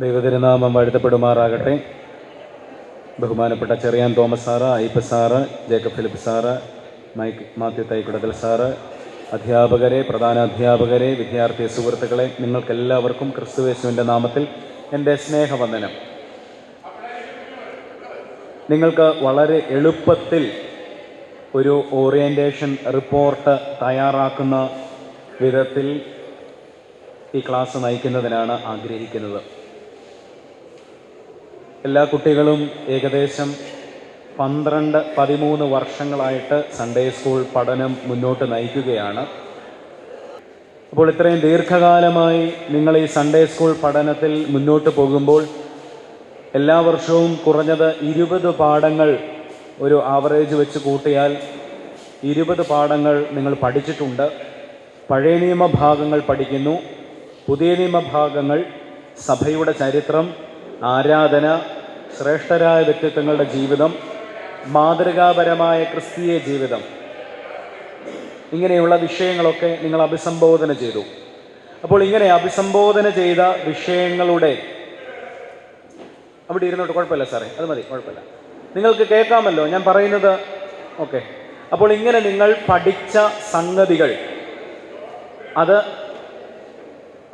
ദൈവതിരുനാമം വാഴ്ത്തപ്പെടുമാറാകട്ടെ. ബഹുമാനപ്പെട്ട Cheriyan Thomas sir Ayyappa sir Jacob Philip sir Mike Mathew Thaikkudathil sir അധ്യാപകരെ പ്രധാന അധ്യാപകരെ വിദ്യാർത്ഥി സുഹൃത്തുക്കളെ നിങ്ങൾക്കെല്ലാവർക്കും ക്രിസ്തുവേശുവിന്റെ നാമത്തിൽ എന്റെ സ്നേഹവന്ദനം. നിങ്ങൾക്ക് വളരെ എളുപ്പത്തിൽ ഒരു ഓറിയന്റേഷൻ റിപ്പോർട്ട് തയ്യാറാക്കുന്ന വിധത്തിൽ ഈ ക്ലാസ് നയിക്കുന്നതിനാണ് ആഗ്രഹിക്കുന്നത്. എല്ലാ കുട്ടികളും ഏകദേശം പന്ത്രണ്ട് പതിമൂന്ന് വർഷങ്ങളായിട്ട് സൺഡേ സ്കൂൾ പഠനം മുന്നോട്ട് നയിക്കുകയാണ്. അപ്പോൾ ഇത്രയും ദീർഘകാലമായി നിങ്ങൾ ഈ സൺഡേ സ്കൂൾ പഠനത്തിൽ മുന്നോട്ട് പോകുമ്പോൾ എല്ലാ വർഷവും കുറഞ്ഞത് ഇരുപത് പാഠങ്ങൾ ഒരു ആവറേജ് വെച്ച് കൂട്ടിയാൽ ഇരുപത് പാഠങ്ങൾ നിങ്ങൾ പഠിച്ചിട്ടുണ്ട്. പഴയ നിയമ ഭാഗങ്ങൾ പഠിക്കുന്നു. പുതിയ നിയമ ഭാഗങ്ങൾ സഭയുടെ ചരിത്രം ആരാധന ശ്രേഷ്ഠരായ വ്യക്തിത്വങ്ങളുടെ ജീവിതം മാതൃകാപരമായ ക്രിസ്തീയ ജീവിതം. ഇങ്ങനെയുള്ള വിഷയങ്ങളൊക്കെ നിങ്ങൾ അഭിസംബോധന ചെയ്തു. അപ്പോൾ ഇങ്ങനെ അഭിസംബോധന ചെയ്ത വിഷയങ്ങളുടെ അവിടെ ഇരുന്നോട്ട് കുഴപ്പമില്ല സാറേ അത് മതി കുഴപ്പമില്ല. നിങ്ങൾക്ക് കേൾക്കാമല്ലോ ഞാൻ പറയുന്നത് ഓക്കെ. അപ്പോൾ ഇങ്ങനെ നിങ്ങൾ പഠിച്ച സംഗതികൾ അത്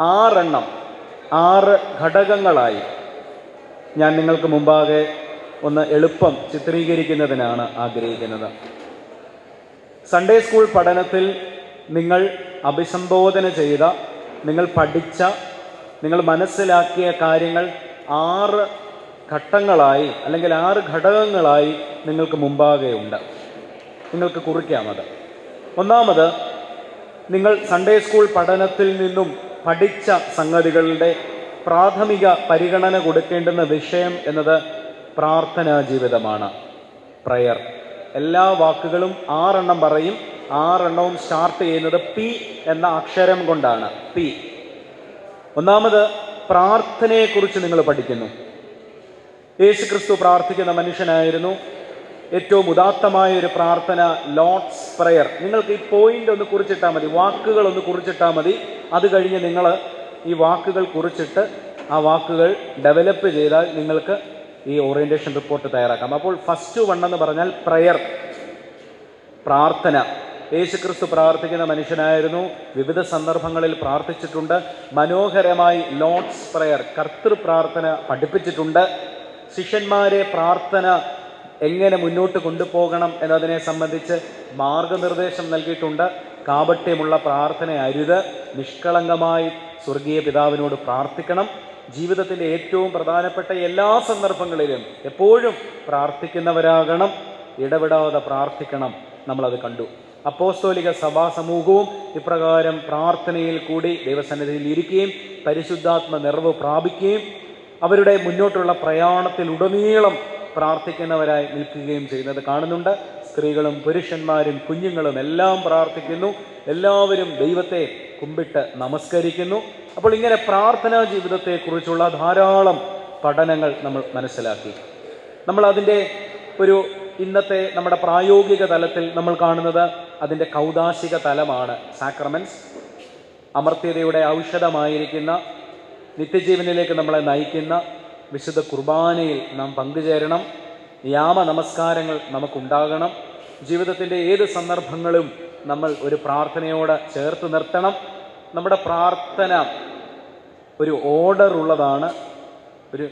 ആറെണ്ണം ആറ് ഘടകങ്ങളായി ഞാൻ നിങ്ങൾക്ക് മുമ്പാകെ ഒന്ന് എളുപ്പം ചിത്രീകരിക്കുന്നതിനാണ് ആഗ്രഹിക്കുന്നത്. സൺഡേ സ്കൂൾ പഠനത്തിൽ നിങ്ങൾ അഭിസംബോധന ചെയ്ത നിങ്ങൾ പഠിച്ച നിങ്ങൾ മനസ്സിലാക്കിയ കാര്യങ്ങൾ ആറ് ഘട്ടങ്ങളായി അല്ലെങ്കിൽ ആറ് ഘടകങ്ങളായി നിങ്ങൾക്ക് മുമ്പാകെ ഉണ്ട്. നിങ്ങൾക്ക് കുറിക്കാം അത്. ഒന്നാമത് നിങ്ങൾ സൺഡേ സ്കൂൾ പഠനത്തിൽ നിന്നും പഠിച്ച സംഗതികളുടെ പ്രാഥമിക പരിഗണന കൊടുക്കേണ്ടുന്ന വിഷയം എന്നത് പ്രാർത്ഥനാ ജീവിതമാണ്. പ്രയർ എല്ലാ വാക്കുകളും ആറെണ്ണം പറയും. ആറെണ്ണവും സ്റ്റാർട്ട് ചെയ്യുന്നത് പി എന്ന അക്ഷരം കൊണ്ടാണ്. പി. ഒന്നാമത് പ്രാർത്ഥനയെക്കുറിച്ച് നിങ്ങൾ പഠിക്കുന്നു. യേശു ക്രിസ്തു പ്രാർത്ഥിക്കുന്ന മനുഷ്യനായിരുന്നു. ഏറ്റവും ഉദാത്തമായ ഒരു പ്രാർത്ഥന ലോർഡ്സ് പ്രയർ നിങ്ങൾക്ക് ഈ പോയിന്റ് ഒന്ന് കുറിച്ചിട്ടാൽ മതി. വാക്കുകൾ ഒന്ന് കുറിച്ചിട്ടാൽ മതി. അത് കഴിഞ്ഞ് നിങ്ങൾ ഈ വാക്കുകൾ കുറിച്ചിട്ട് ആ വാക്കുകൾ ഡെവലപ്പ് ചെയ്താൽ നിങ്ങൾക്ക് ഈ ഓറിയന്റേഷൻ റിപ്പോർട്ട് തയ്യാറാക്കാം. അപ്പോൾ ഫസ്റ്റ് വൺ എന്ന് പറഞ്ഞാൽ പ്രയർ പ്രാർത്ഥന. യേശുക്രിസ്തു പ്രാർത്ഥിക്കുന്ന മനുഷ്യനായിരുന്നു. വിവിധ സന്ദർഭങ്ങളിൽ പ്രാർത്ഥിച്ചിട്ടുണ്ട്. മനോഹരമായി ലോഡ്സ് പ്രയർ കർത്തൃ പ്രാർത്ഥന പഠിപ്പിച്ചിട്ടുണ്ട്. ശിഷ്യന്മാരെ പ്രാർത്ഥന എങ്ങനെ മുന്നോട്ട് കൊണ്ടുപോകണം എന്നതിനെ സംബന്ധിച്ച് മാർഗനിർദ്ദേശം നൽകിയിട്ടുണ്ട്. കാപട്യമുള്ള പ്രാർത്ഥന അരുത് നിഷ്കളങ്കമായി സ്വർഗീയ പിതാവിനോട് പ്രാർത്ഥിക്കണം. ജീവിതത്തിലെ ഏറ്റവും പ്രധാനപ്പെട്ട എല്ലാ സന്ദർഭങ്ങളിലും എപ്പോഴും പ്രാർത്ഥിക്കുന്നവരാകണം. ഇടപെടാതെ പ്രാർത്ഥിക്കണം. നമ്മളത് കണ്ടു. അപ്പോസ്തോലിക സഭാ സമൂഹവും ഇപ്രകാരം പ്രാർത്ഥനയിൽ കൂടി ദൈവസന്നിധിയിൽ ഇരിക്കുകയും പരിശുദ്ധാത്മ നിറവ് പ്രാപിക്കുകയും അവരുടെ മുന്നോട്ടുള്ള പ്രയാണത്തിൽ ഉടനീളം പ്രാർത്ഥിക്കുന്നവരായി നിൽക്കുകയും ചെയ്യുന്നത് കാണുന്നുണ്ട്. സ്ത്രീകളും പുരുഷന്മാരും കുഞ്ഞുങ്ങളും എല്ലാം പ്രാർത്ഥിക്കുന്നു. എല്ലാവരും ദൈവത്തെ കുമ്പിട്ട് നമസ്കരിക്കുന്നു. അപ്പോൾ ഇങ്ങനെ പ്രാർത്ഥനാ ജീവിതത്തെക്കുറിച്ചുള്ള ധാരാളം പഠനങ്ങൾ നമ്മൾ മനസ്സിലാക്കി. നമ്മൾ അതിന്റെ ഒരു ഇന്നത്തെ നമ്മുടെ പ്രായോഗിക തലത്തിൽ നമ്മൾ കാണുന്നത് അതിന്റെ കൗതാശിക തലമാണ് സാക്രമെൻസ് അമർത്യതയുടെ ഔഷധമായിരിക്കുന്ന നിത്യജീവനിലേക്ക് നമ്മളെ നയിക്കുന്ന വിശുദ്ധ കുർബാനയിൽ നാം പങ്കുചേരണം. യാമ നമസ്കാരങ്ങൾ നമുക്കുണ്ടാകണം. ജീവിതത്തിന്റെ ഏത് സന്ദർഭങ്ങളും നമ്മൾ ഒരു പ്രാർത്ഥനയോട് ചേർത്ത് നിർത്തണം. നമ്മുടെ പ്രാർത്ഥന ഒരു ഓർഡർ ഉള്ളതാണ് ഒരു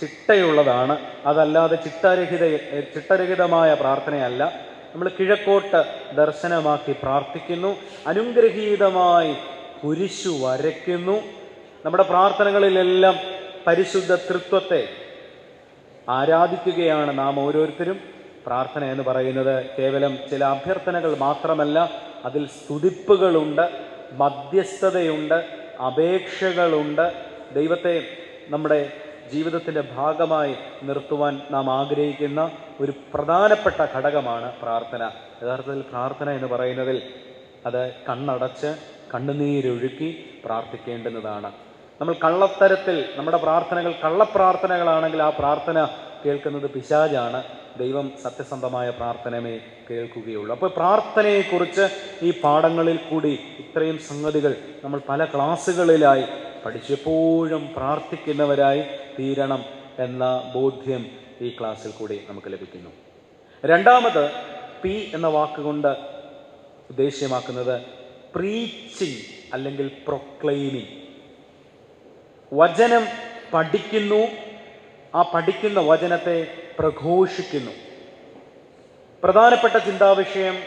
ചിട്ടയുള്ളതാണ്. അതല്ലാതെ ചിട്ടരഹിത ചിട്ടരഹിതമായ പ്രാർത്ഥനയല്ല. നമ്മൾ കിഴക്കോട്ട് ദർശനമാക്കി പ്രാർത്ഥിക്കുന്നു. അനുഗ്രഹീതമായി കുരിശു വരയ്ക്കുന്നു. നമ്മുടെ പ്രാർത്ഥനകളിലെല്ലാം പരിശുദ്ധ തൃത്വത്തെ ആരാധിക്കുകയാണ് നാം ഓരോരുത്തരും. പ്രാർത്ഥന എന്ന് പറയുന്നത് കേവലം ചില അഭ്യർത്ഥനകൾ മാത്രമല്ല അതിൽ സ്തുതിപ്പുകളുണ്ട് മധ്യസ്ഥതയുണ്ട് അപേക്ഷകളുണ്ട്. ദൈവത്തെ നമ്മുടെ ജീവിതത്തിന്റെ ഭാഗമായി നിർത്തുവാൻ നാം ആഗ്രഹിക്കുന്ന ഒരു പ്രധാനപ്പെട്ട ഘടകമാണ് പ്രാർത്ഥന. യഥാർത്ഥത്തിൽ പ്രാർത്ഥന എന്ന് പറയുന്നതിൽ അത് കണ്ണടച്ച് കണ്ണുനീരൊഴുക്കി പ്രാർത്ഥിക്കേണ്ടുന്നതാണ്. നമ്മൾ കള്ളത്തരത്തിൽ നമ്മുടെ പ്രാർത്ഥനകൾ കള്ളപ്രാർത്ഥനകളാണെങ്കിൽ ആ പ്രാർത്ഥന കേൾക്കുന്നത് പിശാജാണ് ദൈവം സത്യസന്ധമായ പ്രാർത്ഥനമേ കേൾക്കുകയുള്ളൂ. അപ്പോൾ പ്രാർത്ഥനയെക്കുറിച്ച് ഈ പാഠങ്ങളിൽ കൂടി ഇത്രയും സംഗതികൾ നമ്മൾ പല ക്ലാസ്സുകളിലായി പഠിച്ചെപ്പോഴും പ്രാർത്ഥിക്കുന്നവരായി തീരണം എന്ന ബോധ്യം ഈ ക്ലാസ്സിൽ കൂടി നമുക്ക് ലഭിക്കുന്നു. രണ്ടാമത് പി എന്ന വാക്കുകൊണ്ട് ഉദ്ദേശ്യമാക്കുന്നത് പ്രീച്ചിങ് അല്ലെങ്കിൽ പ്രൊക്ലെയിമിങ്. വചനം പഠിക്കുന്നു ആ പഠിക്കുന്ന വചനത്തെ പ്രഘോഷിക്കുന്നു. പ്രധാനപ്പെട്ട ചിന്താവിഷയം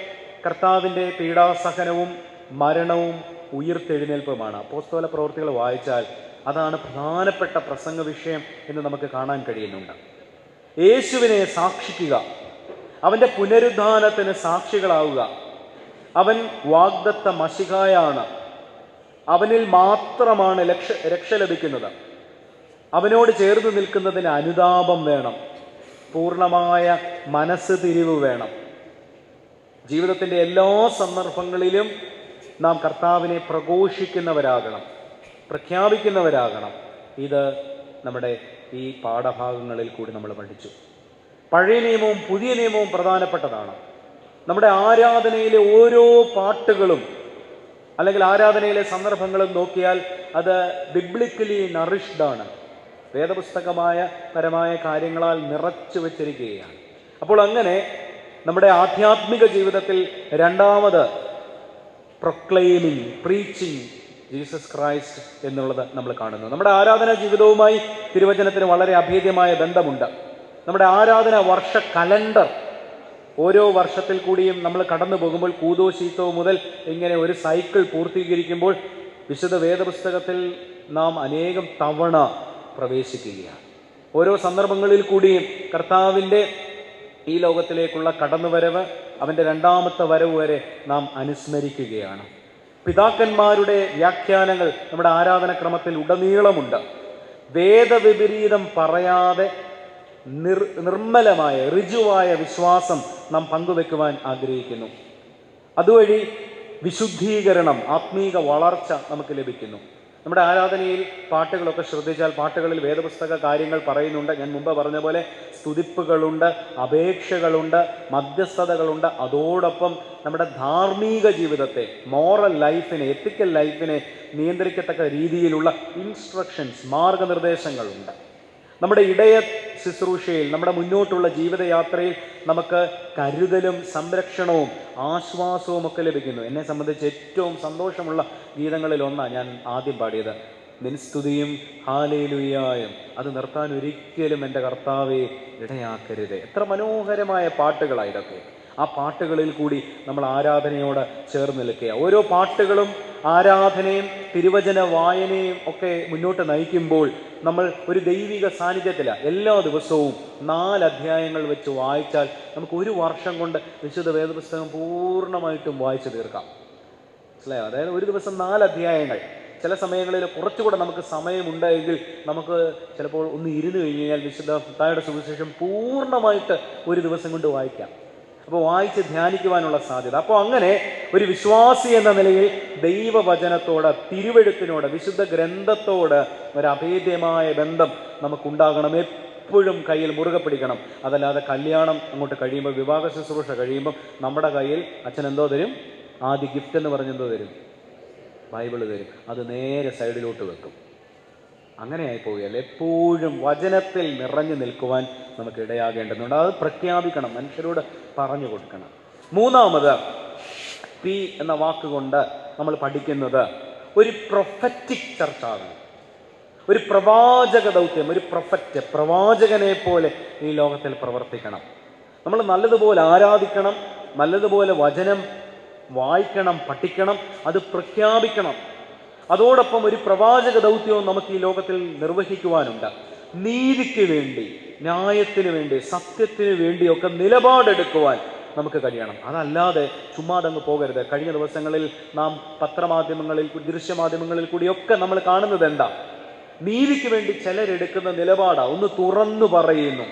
കർത്താവിന്റെ പീഡാസഹനവും മരണവും ഉയർത്തെഴുന്നേൽപ്പുമാണ്. അപ്പോസ്തോല പ്രവൃത്തികൾ വായിച്ചാൽ അതാണ് പ്രധാനപ്പെട്ട പ്രസംഗ വിഷയം എന്ന് നമുക്ക് കാണാൻ കഴിയുന്നുണ്ട്. യേശുവിനെ സാക്ഷിക്കുക അവന്റെ പുനരുദ്ധാനത്തിന് സാക്ഷികളാവുക. അവൻ വാഗ്ദത്ത മഷികായാണ് അവനിൽ മാത്രമാണ് ലക്ഷ രക്ഷ ലഭിക്കുന്നത്. അവനോട് ചേർന്ന് നിൽക്കുന്നതിന് അനുതാപം വേണം. പൂർണമായ മനസ്സ് തിരിവ് വേണം. ജീവിതത്തിന്റെ എല്ലാ സന്ദർഭങ്ങളിലും നാം കർത്താവിനെ പ്രഘോഷിക്കുന്നവരാകണം പ്രഖ്യാപിക്കുന്നവരാകണം. ഇത് നമ്മുടെ ഈ പാഠഭാഗങ്ങളിൽ കൂടി നമ്മൾ പഠിച്ചു. പഴയ നിയമവും പുതിയ നിയമവും പ്രധാനപ്പെട്ടതാണ്. നമ്മുടെ ആരാധനയിലെ ഓരോ പാട്ടുകളും അല്ലെങ്കിൽ ആരാധനയിലെ സന്ദർഭങ്ങളും നോക്കിയാൽ അത് ബിബ്ലിക്കലി നറിഷ്ഡാണ് വേദപുസ്തകമായ പരമായ കാര്യങ്ങളാൽ നിറച്ചു വച്ചിരിക്കുകയാണ്. അപ്പോൾ അങ്ങനെ നമ്മുടെ ആധ്യാത്മിക ജീവിതത്തിൽ രണ്ടാമത് പ്രൊക്ലെയിമിങ് പ്രീച്ചിങ് ജീസസ് ക്രൈസ്റ്റ് എന്നുള്ളത് നമ്മൾ കാണുന്നു. നമ്മുടെ ആരാധനാ ജീവിതവുമായി തിരുവചനത്തിന് വളരെ അഭേദ്യമായ ബന്ധമുണ്ട്. നമ്മുടെ ആരാധന വർഷ കലണ്ടർ ഓരോ വർഷത്തിൽ കൂടിയും നമ്മൾ കടന്നു പോകുമ്പോൾ കൂതോ ശീത്തോ മുതൽ ഇങ്ങനെ ഒരു സൈക്കിൾ പൂർത്തീകരിക്കുമ്പോൾ വിശുദ്ധ വേദപുസ്തകത്തിൽ നാം അനേകം തവണ പ്രവേശിക്കുകയാണ്. ഓരോ സന്ദർഭങ്ങളിൽ കൂടിയും കർത്താവിന്റെ ഈ ലോകത്തിലേക്കുള്ള കടന്നുവരവ് അവന്റെ രണ്ടാമത്തെ വരവ് വരെ നാം അനുസ്മരിക്കുകയാണ്. പിതാക്കന്മാരുടെ വ്യാഖ്യാനങ്ങൾ നമ്മുടെ ആരാധനക്രമത്തിൽ ഉടനീളമുണ്ട്. വേദവിപരീതം പറയാതെ നിർ നിർമ്മലമായ ഋജുവായ വിശ്വാസം നാം പങ്കുവെക്കുവാൻ ആഗ്രഹിക്കുന്നു. അതുവഴി വിശുദ്ധീകരണം ആത്മീക വളർച്ച നമുക്ക് ലഭിക്കുന്നു. നമ്മുടെ ആരാധനയിൽ പാട്ടുകളൊക്കെ ശ്രദ്ധിച്ചാൽ പാട്ടുകളിൽ വേദപുസ്തക കാര്യങ്ങൾ പറയുന്നുണ്ട്. ഞാൻ മുമ്പ് പറഞ്ഞ പോലെ സ്തുതിപ്പുകളുണ്ട് അപേക്ഷകളുണ്ട് മധ്യസ്ഥതകളുണ്ട്. അതോടൊപ്പം നമ്മുടെ ധാർമ്മിക ജീവിതത്തെ മോറൽ ലൈഫിനെ എത്തിക്കൽ ലൈഫിനെ നിയന്ത്രിക്കത്തക്ക രീതിയിലുള്ള ഇൻസ്ട്രക്ഷൻസ് മാർഗനിർദ്ദേശങ്ങളുണ്ട്. നമ്മുടെ ഇടയ ശുശ്രൂഷയിൽ നമ്മുടെ മുന്നോട്ടുള്ള ജീവിതയാത്രയിൽ നമുക്ക് കരുതലും സംരക്ഷണവും ആശ്വാസവും ഒക്കെ ലഭിക്കുന്നു. എന്നെ സംബന്ധിച്ച് ഏറ്റവും സന്തോഷമുള്ള ഗീതങ്ങളിൽ ഒന്നാണ് ഞാൻ ആദ്യം പാടിയത്. നിൻസ്തുതിയും ഹാലയിലുയായും അത് നിർത്താൻ ഒരിക്കലും എന്റെ കർത്താവെ ഇടയാക്കരുത്. എത്ര മനോഹരമായ പാട്ടുകളാണ് ആ പാട്ടുകളിൽ കൂടി നമ്മൾ ആരാധനയോട് ചേർന്ന് നിൽക്കുക. ഓരോ പാട്ടുകളും ആരാധനയും തിരുവചന വായനയും ഒക്കെ മുന്നോട്ട് നയിക്കുമ്പോൾ നമ്മൾ ഒരു ദൈവിക സാന്നിധ്യത്തിലാണ് എല്ലാ ദിവസവും നാല് അധ്യായങ്ങൾ വെച്ച് വായിച്ചാൽ നമുക്ക് ഒരു വർഷം കൊണ്ട് വിശുദ്ധ വേദപുസ്തകം പൂർണമായിട്ടും വായിച്ചു തീർക്കാം. മനസ്സിലായോ അതായത് ഒരു ദിവസം നാല് അധ്യായങ്ങൾ. ചില സമയങ്ങളിൽ കുറച്ചുകൂടെ നമുക്ക് സമയമുണ്ടെങ്കിൽ നമുക്ക് ചിലപ്പോൾ ഒന്ന് ഇരുന്ന് കഴിഞ്ഞ് കഴിഞ്ഞാൽ വിശുദ്ധ തായുടെ സുവിശേഷം പൂർണമായിട്ട് ഒരു ദിവസം കൊണ്ട് വായിക്കാം. അപ്പോൾ വായിച്ച് ധ്യാനിക്കുവാനുള്ള സാധ്യത. അപ്പോൾ അങ്ങനെ ഒരു വിശ്വാസി എന്ന നിലയിൽ ദൈവവചനത്തോട് തിരുവഴുത്തിനോട് വിശുദ്ധ ഗ്രന്ഥത്തോട് ഒരു അഭേദ്യമായ ബന്ധം നമുക്കുണ്ടാകണം. എപ്പോഴും കയ്യിൽ മുറുകെ പിടിക്കണം. അതല്ലാതെ കല്യാണം അങ്ങോട്ട് കഴിയുമ്പോൾ വിവാഹ ശുശ്രൂഷ കഴിയുമ്പോൾ നമ്മുടെ കയ്യിൽ അച്ഛൻ എന്തോ തരും? ആദ്യ ഗിഫ്റ്റ് എന്ന് പറഞ്ഞെന്തോ തരും? ബൈബിൾ തരും. അത് നേരെ സൈഡിലോട്ട് വെക്കും. അങ്ങനെയായി പോവുകയല്ല എപ്പോഴും വചനത്തിൽ നിറഞ്ഞു നിൽക്കുവാൻ നമുക്ക് ഇടയാകേണ്ടതുണ്ട്. അത് പ്രഖ്യാപിക്കണം മനുഷ്യരോട് പറഞ്ഞു കൊടുക്കണം. മൂന്നാമത് പി എന്ന വാക്കുകൊണ്ട് നമ്മൾ പഠിക്കുന്നത് ഒരു പ്രൊഫറ്റിക് ചർച്ചാണ് ഒരു പ്രവാചക ദൗത്യം ഒരു പ്രൊഫറ്റ് പ്രവാചകനെ പോലെ ഈ ലോകത്തിൽ പ്രവർത്തിക്കണം. നമ്മൾ നല്ലതുപോലെ ആരാധിക്കണം നല്ലതുപോലെ വചനം വായിക്കണം പഠിക്കണം അത് പ്രഖ്യാപിക്കണം. അതോടൊപ്പം ഒരു പ്രവാചക ദൗത്യവും നമുക്ക് ഈ ലോകത്തിൽ നിർവഹിക്കുവാനുണ്ട്. നീതിക്ക് വേണ്ടി ന്യായത്തിന് വേണ്ടി സത്യത്തിന് വേണ്ടിയൊക്കെ നിലപാടെടുക്കുവാൻ നമുക്ക് കഴിയണം. അതല്ലാതെ ചുമ്മാതങ്ങ് പോകരുത്. കഴിഞ്ഞ ദിവസങ്ങളിൽ നാം പത്രമാധ്യമങ്ങളിൽ ദൃശ്യമാധ്യമങ്ങളിൽ കൂടിയൊക്കെ നമ്മൾ കാണുന്നത് എന്താ? നീതിക്ക് വേണ്ടി ചിലരെടുക്കുന്ന നിലപാടാ. ഒന്ന് തുറന്നു പറയുന്നു.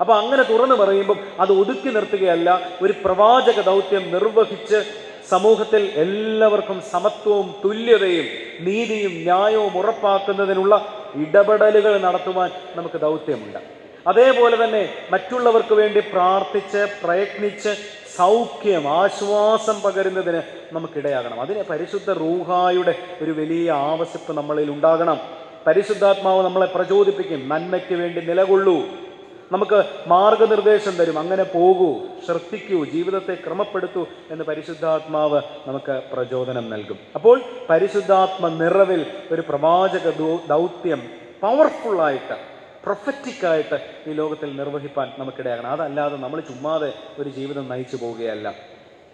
അപ്പൊ അങ്ങനെ തുറന്നു പറയുമ്പം അത് ഒതുക്കി നിർത്തുകയല്ല ഒരു പ്രവാചക ദൗത്യം നിർവഹിച്ച് സമൂഹത്തിൽ എല്ലാവർക്കും സമത്വവും തുല്യതയും നീതിയും ന്യായവും ഉറപ്പാക്കുന്നതിനുള്ള ഇടപെടലുകൾ നടത്തുവാൻ നമുക്ക് ദൗത്യമുണ്ട്. അതേപോലെ തന്നെ മറ്റുള്ളവർക്ക് വേണ്ടി പ്രാർത്ഥിച്ച് പ്രയത്നിച്ച് സൗഖ്യം ആശ്വാസം പകരുന്നതിന് നമുക്കിടയാകണം. അതിന് പരിശുദ്ധ റൂഹായുടെ ഒരു വലിയ ആവശ്യപ്പ് നമ്മളിൽ ഉണ്ടാകണം. പരിശുദ്ധാത്മാവ് നമ്മളെ പ്രചോദിപ്പിക്കും. നന്മയ്ക്ക് വേണ്ടി നിലകൊള്ളൂ. നമുക്ക് മാർഗനിർദ്ദേശം തരും. അങ്ങനെ പോകൂ ശ്രദ്ധിക്കൂ ജീവിതത്തെ ക്രമപ്പെടുത്തൂ എന്ന് പരിശുദ്ധാത്മാവ് നമുക്ക് പ്രചോദനം നൽകും. അപ്പോൾ പരിശുദ്ധാത്മ നിറവിൽ ഒരു പ്രവാചക ദൗത്യം പവർഫുള്ളായിട്ട് പ്രൊഫറ്റിക്കായിട്ട് ഈ ലോകത്തിൽ നിർവഹിപ്പാൻ നമുക്കിടയാകണം. അതല്ലാതെ നമ്മൾ ചുമ്മാതെ ഒരു ജീവിതം നയിച്ചു പോവുകയല്ല.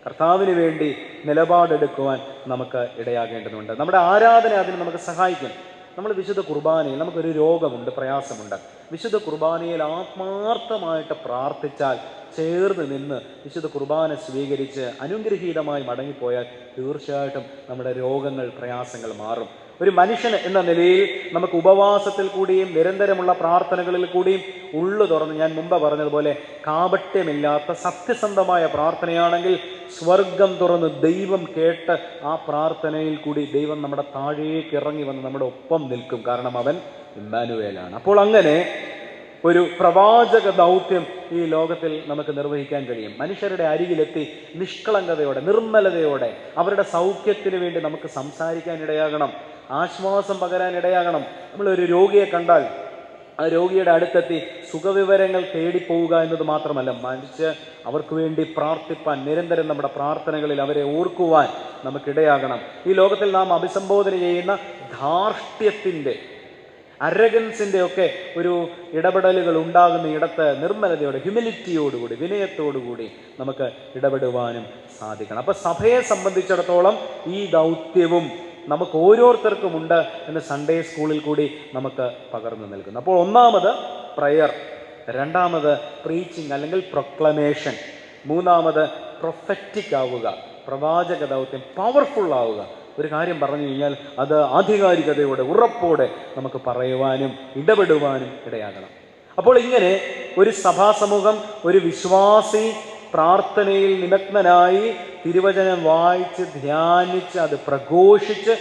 കർത്താവിന് വേണ്ടി നിലപാടെടുക്കുവാൻ നമുക്ക് ഇടയാകേണ്ടതുണ്ട്. നമ്മുടെ ആരാധന അതിന് നമുക്ക് സഹായിക്കും. നമ്മൾ വിശുദ്ധ കുർബാനയിൽ നമുക്കൊരു രോഗമുണ്ട് പ്രയാസമുണ്ട്. വിശുദ്ധ കുർബാനയിൽ ആത്മാർത്ഥമായിട്ട് പ്രാർത്ഥിച്ചാൽ ചേർന്ന് നിന്ന് വിശുദ്ധ കുർബാന സ്വീകരിച്ച് അനുഗ്രഹീതമായി മടങ്ങിപ്പോയാൽ തീർച്ചയായിട്ടും നമ്മുടെ രോഗങ്ങൾ പ്രയാസങ്ങൾ മാറും. ഒരു മനുഷ്യൻ എന്ന നിലയിൽ നമുക്ക് ഉപവാസത്തിൽ കൂടിയും നിരന്തരമുള്ള പ്രാർത്ഥനകളിൽ കൂടിയും ഉള്ളു തുറന്ന് ഞാൻ മുമ്പ് പറഞ്ഞതുപോലെ കാപട്യമില്ലാത്ത സത്യസന്ധമായ പ്രാർത്ഥനയാണെങ്കിൽ സ്വർഗം തുറന്ന് ദൈവം കേട്ട് ആ പ്രാർത്ഥനയിൽ കൂടി ദൈവം നമ്മുടെ താഴേക്ക് ഇറങ്ങി വന്ന് നമ്മുടെ ഒപ്പം നിൽക്കും. കാരണം അവൻ ഇമ്മാനുവേലാണ്. അപ്പോൾ അങ്ങനെ ഒരു പ്രവാചക ദൗത്യം ഈ ലോകത്തിൽ നമുക്ക് നിർവഹിക്കാൻ കഴിയും. മനുഷ്യരുടെ അരികിലെത്തി നിഷ്കളങ്കതയോടെ നിർമ്മലതയോടെ അവരുടെ സൗഖ്യത്തിന് വേണ്ടി നമുക്ക് സംസാരിക്കാൻ ഇടയാകണം. ആശ്വാസം പകരാൻ ഇടയാകണം നമ്മളൊരു രോഗിയെ കണ്ടാൽ ആ രോഗിയുടെ അടുത്തെത്തി സുഖവിവരങ്ങൾ തേടിപ്പോവുക എന്നത് മാത്രമല്ല മനുഷ്യ അവർക്ക് വേണ്ടി പ്രാർത്ഥിപ്പാൻ നിരന്തരം നമ്മുടെ പ്രാർത്ഥനകളിൽ അവരെ ഓർക്കുവാൻ നമുക്കിടയാകണം. ഈ ലോകത്തിൽ നാം അഭിസംബോധന ചെയ്യുന്ന ധാർഷ്ട്യത്തിന്റെ അരഗൻസിന്റെ ഒക്കെ ഒരു ഇടപെടലുകൾ ഉണ്ടാകുന്ന ഇടത്ത് നിർമ്മലതയോടെ ഹ്യൂമിലിറ്റിയോടുകൂടി വിനയത്തോടുകൂടി നമുക്ക് ഇടപെടുവാനും സാധിക്കണം. അപ്പോൾ സഭയെ സംബന്ധിച്ചിടത്തോളം ഈ ദൗത്യവും നമുക്ക് ഓരോരുത്തർക്കും ഉണ്ട് എന്ന് സൺഡേ സ്കൂളിൽ കൂടി നമുക്ക് പകർന്നു നൽകുന്നു. അപ്പോൾ ഒന്നാമത് പ്രയർ രണ്ടാമത് പ്രീച്ചിങ് അല്ലെങ്കിൽ പ്രൊക്ലമേഷൻ മൂന്നാമത് പ്രൊഫറ്റിക് ആവുക പ്രവാചക ദൗത്യം പവർഫുൾ ആവുക. ഒരു കാര്യം പറഞ്ഞു കഴിഞ്ഞാൽ അത് ആധികാരികതയോടെ ഉറപ്പോടെ നമുക്ക് പറയുവാനും ഇടപെടുവാനും ഇടയാകണം. അപ്പോൾ ഇങ്ങനെ ഒരു സഭാസമൂഹം ഒരു വിശ്വാസി പ്രാർത്ഥനയിൽ നിമഗ്നനായി തിരുവചനം വായിച്ച് ധ്യാനിച്ച് അത് പ്രഘോഷിച്ച്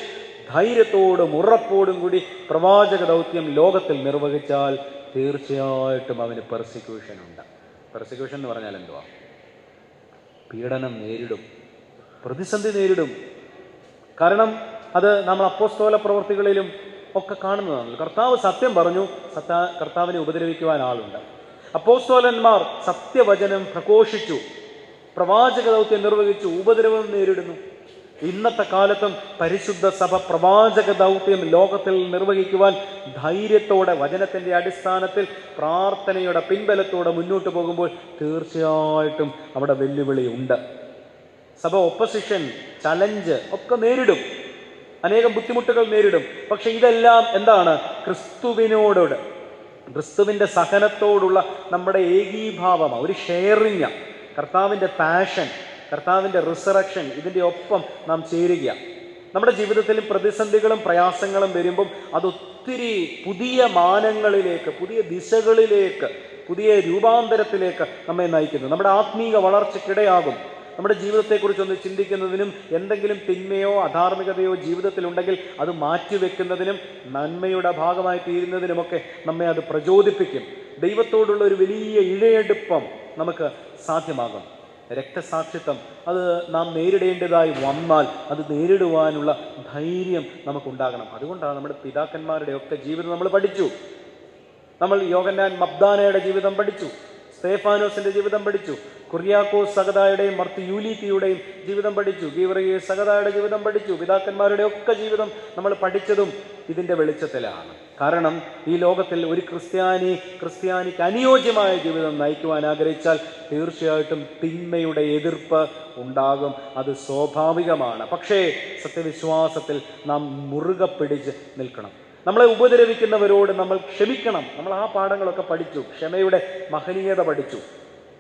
ധൈര്യത്തോടും ഉറപ്പോടും കൂടി പ്രവാചക ദൗത്യം ലോകത്തിൽ നിർവഹിച്ചാൽ തീർച്ചയായിട്ടും അവന് പെർസിക്യൂഷൻ ഉണ്ട്. പെർസിക്യൂഷൻ എന്ന് പറഞ്ഞാൽ എന്തുവാ? പീഡനം നേരിടും. പ്രതിസന്ധി നേരിടും. കാരണം അത് നമ്മൾ അപ്പോസ്തോല പ്രവർത്തികളിലും ഒക്കെ കാണുന്നതാണ്. കർത്താവ് സത്യം പറഞ്ഞു സത്താ കർത്താവിനെ ഉപദ്രവിക്കുവാൻ ആളുണ്ട്. അപ്പോസ്തോലന്മാർ സത്യവചനം പ്രഘോഷിച്ചു. പ്രവാചക ദൗത്യം നിർവഹിച്ച് ഉപദ്രവം നേരിടുന്നു. ഇന്നത്തെ കാലത്തും പരിശുദ്ധ സഭ പ്രവാചക ദൗത്യം ലോകത്തിൽ നിർവഹിക്കുവാൻ ധൈര്യത്തോടെ വചനത്തിന്റെ അടിസ്ഥാനത്തിൽ പ്രാർത്ഥനയുടെ പിൻബലത്തോടെ മുന്നോട്ട് പോകുമ്പോൾ തീർച്ചയായിട്ടും അവിടെ വെല്ലുവിളി ഉണ്ട്. സഭ ഒപ്പസിഷൻ ചലഞ്ച് ഒക്കെ നേരിടും. അനേകം ബുദ്ധിമുട്ടുകൾ നേരിടും. പക്ഷെ ഇതെല്ലാം എന്താണ്? ക്രിസ്തുവിനോടോട് ക്രിസ്തുവിന്റെ സഹനത്തോടുള്ള നമ്മുടെ ഏകീഭാവമാണ് ഒരു ഷെയറിങ് കർത്താവിന്റെ പാഷൻ കർത്താവിന്റെ റിസറക്ഷൻ ഇതിന്റെ ഒപ്പം നാം ചേരുക. നമ്മുടെ ജീവിതത്തിൽ പ്രതിസന്ധികളും പ്രയാസങ്ങളും വരുമ്പം അതൊത്തിരി പുതിയ മാനങ്ങളിലേക്ക് പുതിയ ദിശകളിലേക്ക് പുതിയ രൂപാന്തരത്തിലേക്ക് നമ്മെ നയിക്കുന്നു. നമ്മുടെ ആത്മീക വളർച്ചയ്ക്കിടയാകും. നമ്മുടെ ജീവിതത്തെക്കുറിച്ചൊന്ന് ചിന്തിക്കുന്നതിനും എന്തെങ്കിലും തിന്മയോ അധാർമികതയോ ജീവിതത്തിലുണ്ടെങ്കിൽ അത് മാറ്റിവെക്കുന്നതിനും നന്മയുടെ ഭാഗമായി തീരുന്നതിനുമൊക്കെ നമ്മെ അത് പ്രചോദിപ്പിക്കും. ദൈവത്തോടുള്ള ഒരു വലിയ ഇഴയെടുപ്പം നമുക്ക് സാധ്യമാകും. രക്തസാക്ഷിത്വം അത് നാം നേരിടേണ്ടതായി വന്നാൽ അത് നേരിടുവാനുള്ള ധൈര്യം നമുക്കുണ്ടാകണം. അതുകൊണ്ടാണ് നമ്മുടെ പിതാക്കന്മാരുടെ ഒക്കെ ജീവിതം നമ്മൾ പഠിച്ചു. നമ്മൾ യോഗന്നാൻ മബ്ദാനയുടെ ജീവിതം പഠിച്ചു. സ്തേഫാനോസിന്റെ ജീവിതം പഠിച്ചു. കുര്യാക്കോസ് സഗതായുടെയും മർത്ത് യൂലീത്തിയുടെയും ജീവിതം പഠിച്ചു. ഗീവറിയെ സഗതായുടെ ജീവിതം പഠിച്ചു. പിതാക്കന്മാരുടെ ഒക്കെ ജീവിതം നമ്മൾ പഠിച്ചതും ഇതിന്റെ വെളിച്ചത്തിലാണ്. കാരണം ഈ ലോകത്തിൽ ഒരു ക്രിസ്ത്യാനി ക്രിസ്ത്യാനിക്ക് അനുയോജ്യമായ ജീവിതം നയിക്കുവാൻ ആഗ്രഹിച്ചാൽ തീർച്ചയായിട്ടും തിന്മയുടെ എതിർപ്പ് ഉണ്ടാകും. അത് സ്വാഭാവികമാണ്. പക്ഷേ സത്യവിശ്വാസത്തിൽ നാം മുറുകെ പിടിച്ച് നിൽക്കണം. നമ്മളെ ഉപദ്രവിക്കുന്നവരോട് നമ്മൾ ക്ഷമിക്കണം. നമ്മൾ ആ പാഠങ്ങളൊക്കെ പഠിച്ചു. ക്ഷമയുടെ മഹനീയത പഠിച്ചു.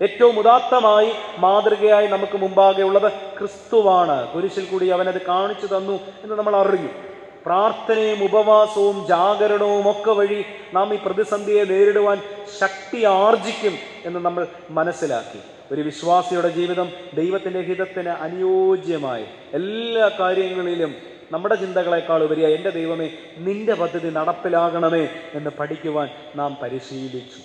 ഏറ്റവും ഉദാത്തമായി മാതൃകയായി നമുക്ക് മുമ്പാകെ ഉള്ളത് ക്രിസ്തുവാണ്. കുരിശിൽ കൂടി അവനത് കാണിച്ചു തന്നു എന്ന് നമ്മൾ അറിഞ്ഞു പ്രാർത്ഥനയും ഉപവാസവും ജാഗരണവും ഒക്കെ വഴി നാം ഈ പ്രതിസന്ധിയെ നേരിടുവാൻ ശക്തി ആർജിക്കും എന്ന് നമ്മൾ മനസ്സിലാക്കി. ഒരു വിശ്വാസിയുടെ ജീവിതം ദൈവത്തിന്റെ ഹിതത്തിന് അനുയോജ്യമായി. എല്ലാ കാര്യങ്ങളിലും നമ്മുടെ ചിന്തകളെക്കാൾ ഉപരിയായി എന്റെ ദൈവമേ നിന്റെ പദ്ധതി നടപ്പിലാകണമേ എന്ന് പഠിക്കുവാൻ നാം പരിശീലിച്ചു.